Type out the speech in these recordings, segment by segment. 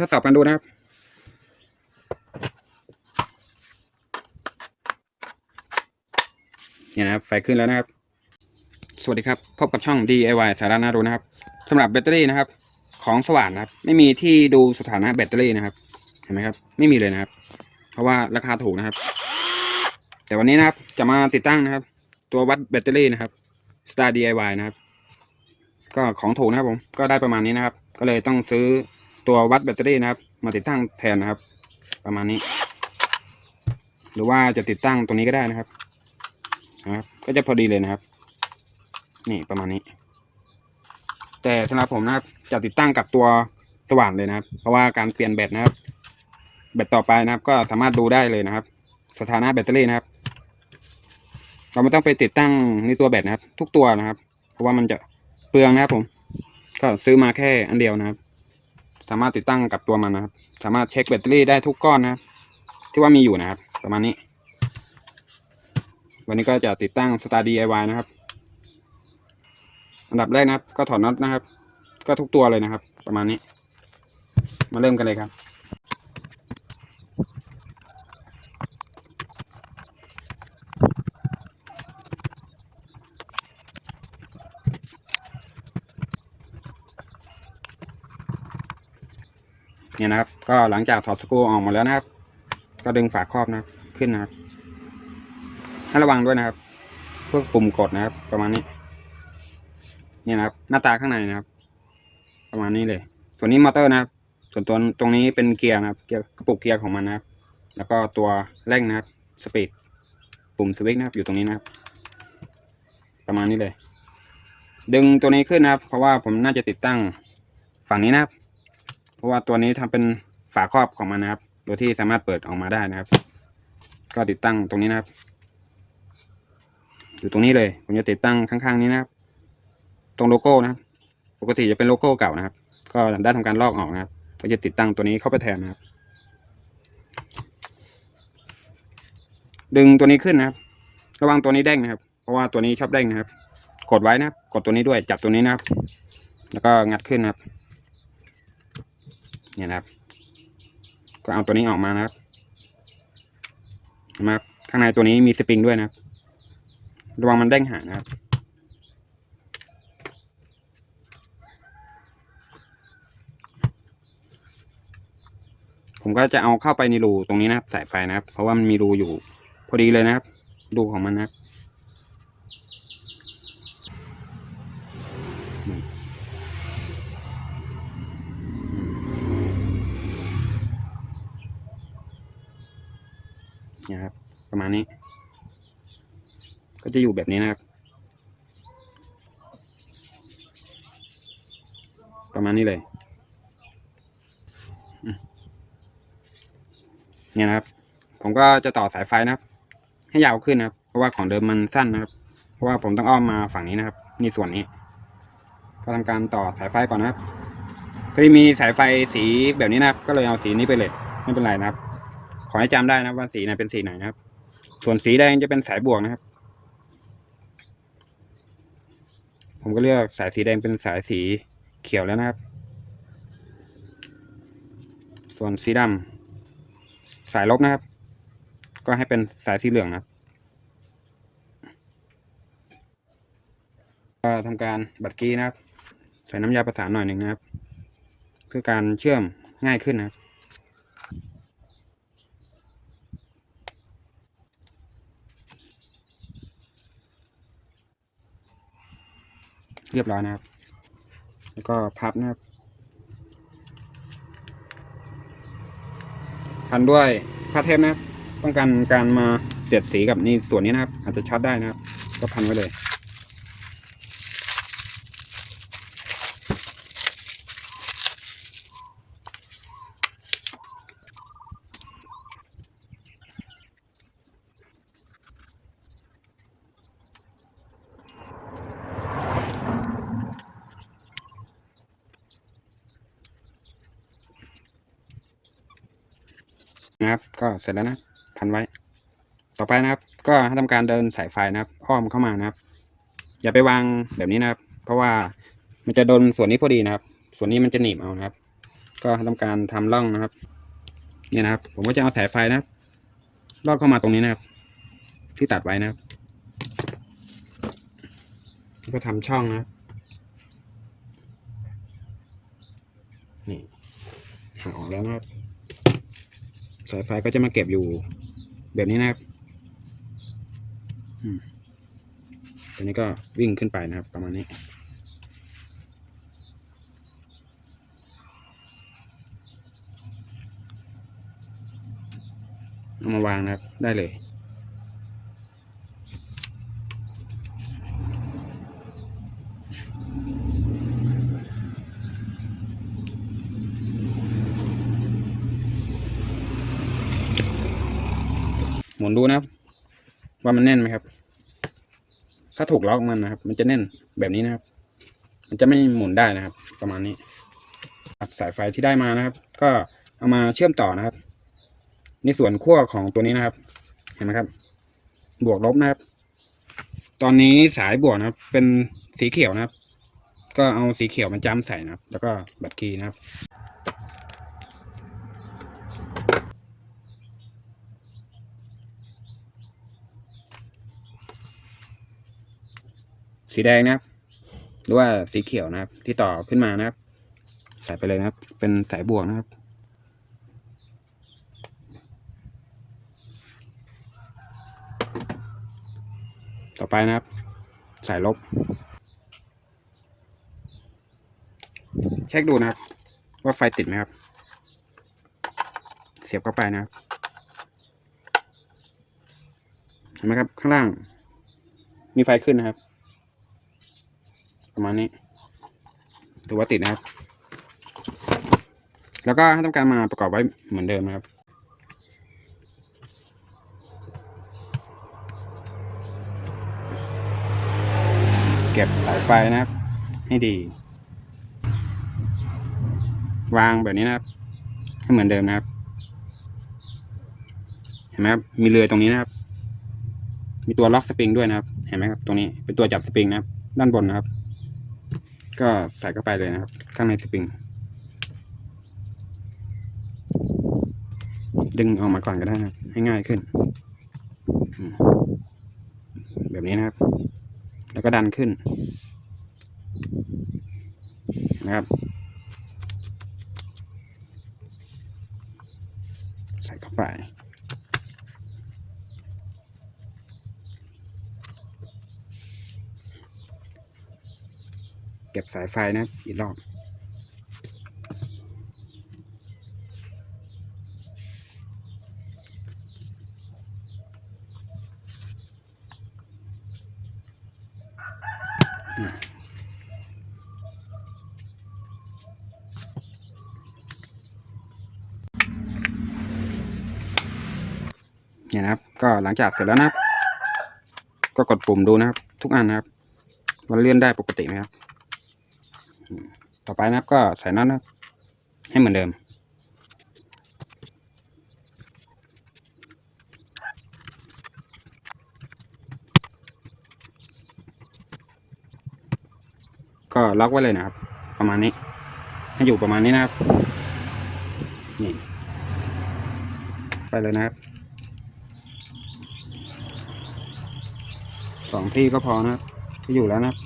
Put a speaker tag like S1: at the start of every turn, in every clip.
S1: ทดสอบกันดูนะครับเนี่ยนะครับไฟขึ้นแล้วนะครับ สวัสดีครับ พบกับช่อง DIY สาระน่ารู้นะครับสำหรับแบตเตอรี่นะครับ ของสว่านนะครับ ไม่มีที่ดูสถานะแบตเตอรี่นะครับ เห็นไหมครับ ไม่มีเลยนะครับ เพราะว่าราคาถูกนะครับ แต่วันนี้นะครับจะมาติดตั้งนะครับ ตัววัดแบตเตอรี่นะครับ Star DIY นะครับ ก็ของถูกนะครับผมก็ได้ประมาณนี้นะครับ ก็เลยต้องซื้อ ตัววัดแบตเตอรี่นะครับ มาติดตั้งแทนนะครับ ประมาณนี้ หรือว่าจะติดตั้งตรงนี้ก็ได้นะครับนะครับ ก็จะพอดีเลยนะครับ นี่ประมาณนี้ แต่สำหรับผมนะครับจะติดตั้งกับตัวสว่านเลยนะครับ เพราะว่าการเปลี่ยนแบตนะครับ แบตต่อไปนะครับ ก็สามารถดูได้เลยนะครับ สถานะแบตเตอรี่นะครับ เราไม่ต้องไปติดตั้งในตัวแบตนะครับ ทุกตัวนะครับ เพราะว่ามันจะเปลืองนะครับผม ก็ซื้อมาแค่อันเดียวนะครับ สามารถติดตั้งกับตัวมันนะครับ สามารถเช็คแบตเตอรี่ได้ทุกก้อนนะครับ ที่ว่ามีอยู่นะครับ ประมาณนี้ วันนี้ก็จะติดตั้ง Star DIY นะครับอันดับแรกนะครับ ก็ถอดน็อตนะครับ ก็ทุกตัวเลยนะครับ ประมาณนี้ มาเริ่มกันเลยครับ เนี่ยนะครับ ก็หลังจากถอดสกรูออกหมดแล้วนะครับ ก็ดึงฝาครอบนะครับขึ้นนะครับให้ระวังด้วยนะครับพวกปุ่มกดนะครับ ประมาณนี้ เนี่ยนะครับ หน้าตาข้างในนะครับ ประมาณนี้เลย ส่วนนี้มอเตอร์นะครับ ส่วนตัวตรงนี้เป็นเกียร์นะครับเกียร์กระปุกเกียร์ของมันนะครับ แล้วก็ตัวเร่งนะครับสปีดปุ่มสวิตช์นะครับ อยู่ตรงนี้นะครับ ประมาณนี้เลย ดึงตัวนี้ขึ้นนะครับ เพราะว่าผมน่าจะติดตั้งฝั่งนี้นะครับ ราะว่าตัวนี้ทำเป็นฝาครอบของมันนะครับ โดยที่สามารถเปิดออกมาได้นะครับ ก็ติดตั้งตรงนี้นะครับอยู่ตรงนี้เลยผมจะติดตั้งข้างๆนี้นะครับ ตรงโลโก้นะครับ ปกติจะเป็นโลโก้เก่านะครับ ก็ได้ทำการลอกออกนะครับก็จะติดตั้งตัวนี้เข้าไปแทนนะครับ ดึงตัวนี้ขึ้นนะครับ ระวังตัวนี้เด้งนะครับ เพราะว่าตัวนี้ชอบเด้งนะครับ กดไว้นะครับ กดตัวนี้ด้วยจับตัวนี้นะครับ แล้วก็งัดขึ้นนะครับ เนี่ยนะครับ ก็เอาตัวนี้ออกมานะครับนไหมครับ ข้างในตัวนี้มีสปริงด้วยนะครับ ระวังมันเด้งหางนะครับผมก็จะเอาเข้าไปในรูตรงนี้นะครับ สายไฟนะครับ เพราะว่ามันมีรูอยู่ พอดีเลยนะครับ รูของมันนะครับ นี่ยครับ ประมาณนี้ ก็จะอยู่แบบนี้นะครับ ประมาณนี้เลยเนี่ยนะครับ ผมก็จะต่อสายไฟนะครับ ให้ยาวขึ้นนะครับ เพราะว่าของเดิมมันสั้นนะครับ เพราะว่าผมต้องอ้อมมาฝั่งนี้นะครับ นี่ส่วนนี้ ก็ทำการต่อสายไฟก่อนนะครับพอดีมีสายไฟสีแบบนี้นะครับ ก็เลยเอาสีนี้ไปเลย ไม่เป็นไรนะครับ ขอให้จำได้นะว่าสีไหนเป็นสีไหนนะครับ ส่วนสีแดงจะเป็นสายบวกนะครับ ผมก็เลือกสายสีแดงเป็นสายสีเขียวแล้วนะครับ ส่วนสีดำสายลบนะครับ ก็ให้เป็นสายสีเหลืองนะครับก็ทำการบัดกี้นะครับ ใส่น้ำยาประสานหน่อยหนึ่งนะครับ เพื่อการเชื่อมง่ายขึ้นนะครับ เรียบร้อยนะครับ แล้วก็พับนะครับ พันด้วยผ้าเทปนะครับ ต้องการการมาเสียดสีกับนี่ส่วนนี้นะครับ อาจจะชัดได้นะครับ ก็พันไว้เลย นะครับ ก็เสร็จแล้วนะพันไว้ ต่อไปนะครับ ก็ให้ทำการเดินสายไฟนะครับอ้อมเข้ามานะครับ อย่าไปวางแบบนี้นะครับ เพราะว่ามันจะโดนส่วนนี้พอดีนะครับ ส่วนนี้มันจะหนีบเอานะครับ ก็ทำการทำร่องนะครับเนี่ยนะครับ ผมก็จะเอาสายไฟนะครับลอดเข้ามาตรงนี้นะครับ ที่ตัดไว้นะครับก็ทำช่องนะนี่หักออกแล้วนะครับ สายไฟก็จะมาเก็บอยู่แบบนี้นะครับอืมตัวนี้ก็วิ่งขึ้นไปนะครับ ประมาณนี้ เอามาวางนะครับ ได้เลย หมุนดูนะครับ ว่ามันแน่นไหมครับ ถ้าถูกล็อกมันนะครับ มันจะแน่นแบบนี้นะครับ มันจะไม่หมุนได้นะครับ ประมาณนี้ครับสายไฟที่ได้มานะครับ ก็เอามาเชื่อมต่อนะครับ ในส่วนขั้วของตัวนี้นะครับ เห็นไหมครับ บวกลบนะครับ ตอนนี้สายบวกนะครับ เป็นสีเขียวนะครับ ก็เอาสีเขียวมาจ้ำใส่นะครับ แล้วก็บัตรคีย์นะครับ สีแดงนะครับ หรือว่าสีเขียวนะครับ ที่ต่อขึ้นมานะครับ ใส่ไปเลยนะครับ เป็นสายบวกนะครับ ต่อไปนะครับ สายลบ เช็คดูนะครับ ว่าไฟติดไหมครับ เสียบเข้าไปนะครับเห็นไหมครับ ข้างล่าง มีไฟขึ้นนะครับ ประมาณนี้ถือว่าติดนะครับ แล้วก็ให้ทำการมาประกอบไว้เหมือนเดิมนะครับเก็บสายไฟนะครับ ให้ดี วางแบบนี้นะครับ ให้เหมือนเดิมนะครับ เห็นไหมครับ มีเรือยตรงนี้นะครับ มีตัวล็อกสปริงด้วยนะครับ เห็นไหมครับ ตรงนี้เป็นตัวจับสปริงนะครับ ด้านบนนะครับ ก็ใส่เข้าไปเลยนะครับ ข้างในสปริง ดึงออกมาก่อนก็ได้นะให้ง่ายขึ้น แบบนี้นะครับ แล้วก็ดันขึ้น นะครับ ใส่เข้าไป ก็บสายไฟนะ อีกรอบเนี่ยนะครับ ก็หลังจากเสร็จแล้วนะครับ ก็กดปุ่มดูนะครับ ทุกอันนะครับว่าเลื่อนได้ปกติไหมครับ ต่อไปนะครับก็ใส่น็อตนะให้เหมือนเดิม ก็ล็อกไว้เลยนะครับ ประมาณนี้ ให้อยู่ประมาณนี้นะครับ นี่ ไปเลยนะครับสองที่ก็พอนะครับที่อยู่แล้วนะครับ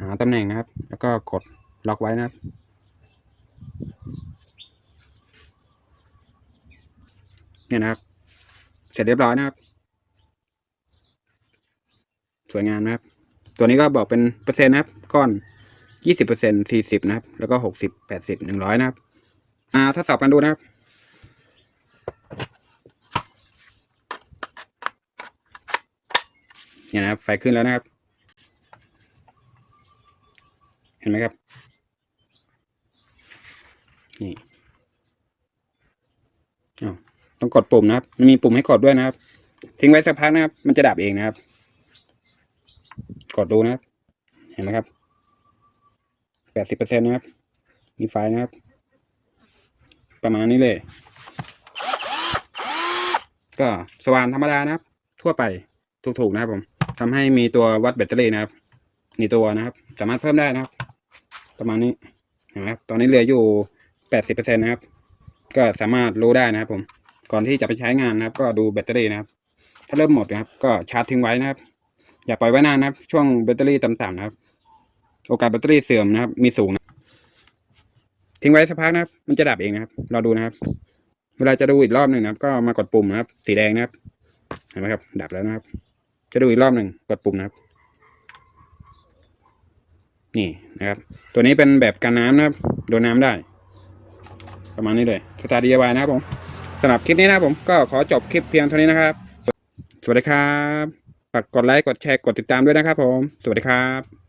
S1: หาตำแหน่งนะครับ แล้วก็กด ล็อกไว้นะครับ เนี่ยนะครับ เสร็จเรียบร้อยนะครับ สวยงามนะครับ ตัวนี้ก็บอกเป็นเปอร์เซ็นต์นะครับ ก้อนยี่สิบเปอร์เซ็นสี่สิบนะครับ แล้วก็หกสิบแปดสิบหนึ่งร้อยนะครับ อ่าทดสอบกันดูนะครับเนี่ยนะครับ ไฟขึ้นแล้วนะครับ เห็นไหมครับ นี่ต้องกดปุ่มนะครับ มันมีปุ่มให้กดด้วยนะครับ ทิ้งไว้สักพักนะครับ มันจะดับเองนะครับ กดดูนะครับ เห็นไหมครับแปดสิบเปอร์เซ็นต์นะครับ มีไฟนะครับ ประมาณนี้เลย ก็สว่านธรรมดานะครับ ทั่วไปถูกๆนะครับผมทำให้มีตัววัดแบตเตอรี่นะครับนี่ตัวนะครับ สามารถเพิ่มได้นะครับ ประมาณนี้เห็นไหมครับ ตอนนี้เหลืออยู่ แปดสิบเปอร์เซ็นนะครับ ก็สามารถรู้ได้นะครับ ผม ก่อนที่จะไปใช้งานนะครับ ก็ดูแบตเตอรี่นะครับ ถ้าเริ่มหมดนะครับ ก็ชาร์จทิ้งไว้นะครับ อย่าปล่อยไว้นานนะครับ ช่วงแบตเตอรี่ต่ำๆนะครับ โอกาสแบตเตอรี่เสื่อมนะครับ มีสูงนะทิ้งไว้สักพักนะครับ มันจะดับเองนะครับ เราดูนะครับ เวลาจะดูอีกรอบหนึ่งนะครับ ก็มากดปุ่มนะครับ สีแดงนะครับ เห็นไหมครับ ดับแล้วนะครับ จะดูอีกรอบหนึ่งกดปุ่มนะครับ นี่นะครับ ตัวนี้เป็นแบบกันน้ำนะครับ โดนน้ำได้ ประมาณนี้เลยสตาร์ดีวายนะครับผมสำหรับคลิปนี้นะครับผมก็ขอจบคลิปเพียงเท่านี้นะครับ สวัสดีครับฝากกดไลค์กดแชร์กดติดตามด้วยนะครับผม สวัสดีครับ